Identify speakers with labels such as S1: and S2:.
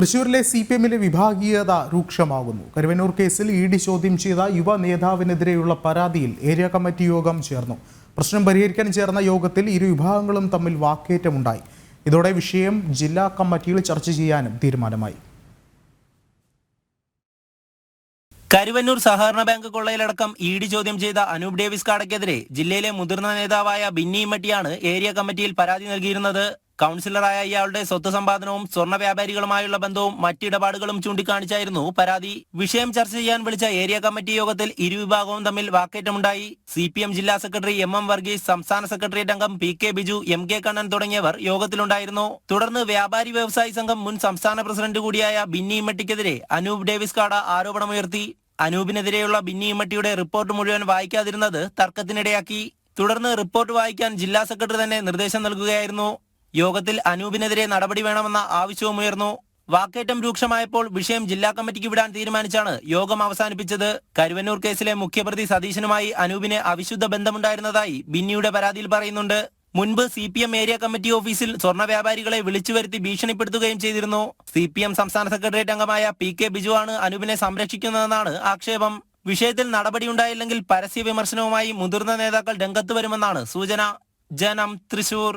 S1: തൃശൂരിലെ C P എമ്മിലെ വിഭാഗീയത രൂക്ഷമാകുന്നു. കരുവന്നൂർ കേസിൽ ഇ ഡി ചോദ്യം ചെയ്ത യുവ നേതാവിനെതിരെയുള്ള പരാതിയിൽ ഏരിയ കമ്മിറ്റി യോഗം ചേർന്നു. പ്രശ്നം പരിഹരിക്കാൻ ചേർന്ന യോഗത്തിൽ ഇരു വിഭാഗങ്ങളും തമ്മിൽ വാക്കേറ്റമുണ്ടായി. ഇതോടെ വിഷയം ജില്ലാ കമ്മിറ്റിയിൽ ചർച്ച ചെയ്യാനും തീരുമാനമായി.
S2: കരുവന്നൂർ സഹകരണ ബാങ്ക് കൊള്ളയിലടക്കം ഇ ഡി ചോദ്യം ചെയ്ത അനൂപ് ഡേവിസ് കാടയ്ക്കെതിരെ ജില്ലയിലെ മുതിർന്ന നേതാവായ ബിന്നി ഇമ്മട്ടിയാണ് ഏരിയ കമ്മിറ്റിയിൽ പരാതി നൽകിയിരുന്നത്. കൗൺസിലറായ ഇയാളുടെ സ്വത്ത് സമ്പാദനവും സ്വർണ വ്യാപാരികളുമായുള്ള ബന്ധവും മറ്റിടപാടുകളും ചൂണ്ടിക്കാണിച്ചായിരുന്നു പരാതി. വിഷയം ചർച്ച ചെയ്യാൻ വിളിച്ച ഏരിയ കമ്മിറ്റി യോഗത്തിൽ ഇരുവിഭാഗവും തമ്മിൽ വാക്കേറ്റമുണ്ടായി. സി പി എം ജില്ലാ സെക്രട്ടറി എം എം വർഗീസ് സംസ്ഥാന സെക്രട്ടേറിയറ്റ് അംഗം P K Biju M K Kannan തുടങ്ങിയവർ യോഗത്തിലുണ്ടായിരുന്നു. തുടർന്ന് വ്യാപാരി വ്യവസായി സംഘം മുൻ സംസ്ഥാന പ്രസിഡന്റ് കൂടിയായ ബിന്നി ഇമ്മട്ടിക്കെതിരെ അനൂപ് ഡേവിസ് കാട ആരോപണമുയർത്തി. അനൂപിനെതിരെയുള്ള ബിന്നി ഇമ്മട്ടിയുടെ റിപ്പോർട്ട് മുഴുവൻ വായിക്കാതിരുന്നത് തർക്കത്തിനിടയാക്കി. തുടർന്ന് റിപ്പോർട്ട് വായിക്കാൻ ജില്ലാ സെക്രട്ടറി തന്നെ നിർദ്ദേശം നൽകുകയായിരുന്നു. യോഗത്തിൽ അനൂപിനെതിരെ നടപടി വേണമെന്ന ആവശ്യവും ഉയർന്നു. വാക്കേറ്റം രൂക്ഷമായപ്പോൾ വിഷയം ജില്ലാ കമ്മിറ്റിക്ക് വിടാൻ തീരുമാനിച്ചാണ് യോഗം അവസാനിപ്പിച്ചത്. കരുവന്നൂർ കേസിലെ മുഖ്യപ്രതി സതീശനുമായി അനൂപിന് അവിശുദ്ധ ബന്ധമുണ്ടായിരുന്നതായി ബിന്നിയുടെ പരാതിയിൽ പറയുന്നുണ്ട്. മുൻപ് C P M area committee ഓഫീസിൽ സ്വർണ വ്യാപാരികളെ വിളിച്ചു വരുത്തി ഭീഷണിപ്പെടുത്തുകയും ചെയ്തിരുന്നു. സി പി എം സംസ്ഥാന സെക്രട്ടേറിയറ്റ് അംഗമായ പി കെ ബിജു ആണ് അനൂപിനെ സംരക്ഷിക്കുന്നതെന്നാണ് ആക്ഷേപം. വിഷയത്തിൽ നടപടിയുണ്ടായില്ലെങ്കിൽ പരസ്യ വിമർശനവുമായി മുതിർന്ന നേതാക്കൾ രംഗത്ത് വരുമെന്നാണ് സൂചന. ജനം തൃശൂർ.